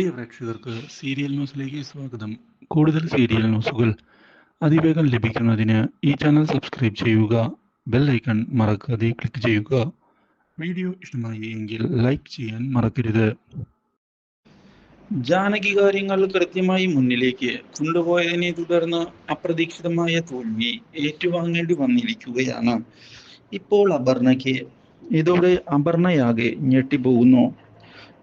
പ്രിയ പ്രേക്ഷകർക്ക് സീരിയൽ ന്യൂസിലേക്ക് സ്വാഗതം. കൂടുതൽ സീരിയൽ ന്യൂസുകൾ അതിവേഗം ലഭിക്കുന്നതിന് ഈ ചാനൽ സബ്സ്ക്രൈബ് ചെയ്യുക ബെൽ ഐക്കൺ മറക്കാതെ ക്ലിക്ക് ചെയ്യുക. വീഡിയോ ഇഷ്ടമായി എങ്കിൽ ലൈക്ക് ചെയ്യാൻ മറക്കരുത്. ജാനകി കാര്യങ്ങൾ കൃത്യമായി മുന്നിലേക്ക് കൊണ്ടുപോയതിനെ തുടർന്ന് അപ്രതീക്ഷിതമായ തോൽവി ഏറ്റുവാങ്ങേണ്ടി വന്നിരിക്കുകയാണ്. ഇപ്പോൾ അപർണയ്ക്ക് ഇതോടെ അപർണയാകെ ഞെട്ടിപ്പോകുന്നു.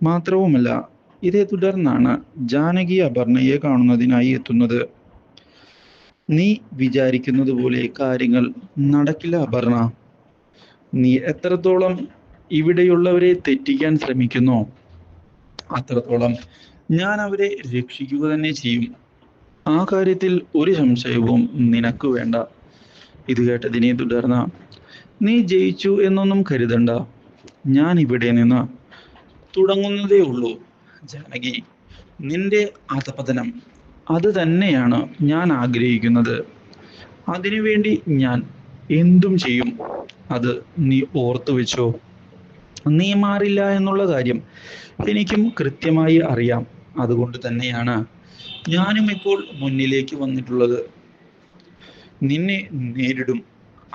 മാത്രവുമല്ല ഇതേ തുടർന്നാണ് ജാനകി അപർണയെ കാണുന്നതിനായി എത്തുന്നത്. നീ വിചാരിക്കുന്നത് പോലെ കാര്യങ്ങൾ നടക്കില്ല അപർണ. നീ എത്രത്തോളം ഇവിടെയുള്ളവരെ തെറ്റിക്കാൻ ശ്രമിക്കുന്നോ അത്രത്തോളം ഞാൻ അവരെ രക്ഷിക്കുക തന്നെ ചെയ്യും. ആ കാര്യത്തിൽ ഒരു സംശയവും നിനക്ക് വേണ്ട. ഇത് കേട്ടതിനെ തുടർന്ന് നീ ജയിച്ചു എന്നൊന്നും കരുതണ്ട. ഞാൻ ഇവിടെ നിന്ന് തുടങ്ങുന്നതേ ഉള്ളൂ. ജാനകി നിന്റെ അധപതനം അത് തന്നെയാണ് ഞാൻ ആഗ്രഹിക്കുന്നത്. അതിനുവേണ്ടി ഞാൻ എന്തും ചെയ്യും. അത് നീ ഓർത്തു വെച്ചോ. നീ മാറില്ല എന്നുള്ള കാര്യം എനിക്കും കൃത്യമായി അറിയാം. അതുകൊണ്ട് തന്നെയാണ് ഞാനും ഇപ്പോൾ മുന്നിലേക്ക് വന്നിട്ടുള്ളത്. നിന്നെ നേരിടും.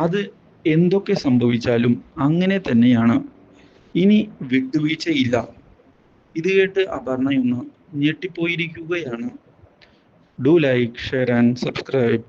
അത് എന്തൊക്കെ സംഭവിച്ചാലും അങ്ങനെ തന്നെയാണ്. ഇനി വിട്ടുവീഴ്ചയില്ല. ഇത് കേട്ട് അപർണയൊന്ന് ഞെട്ടിപ്പോയിരിക്കുകയാണ്. Do like share and subscribe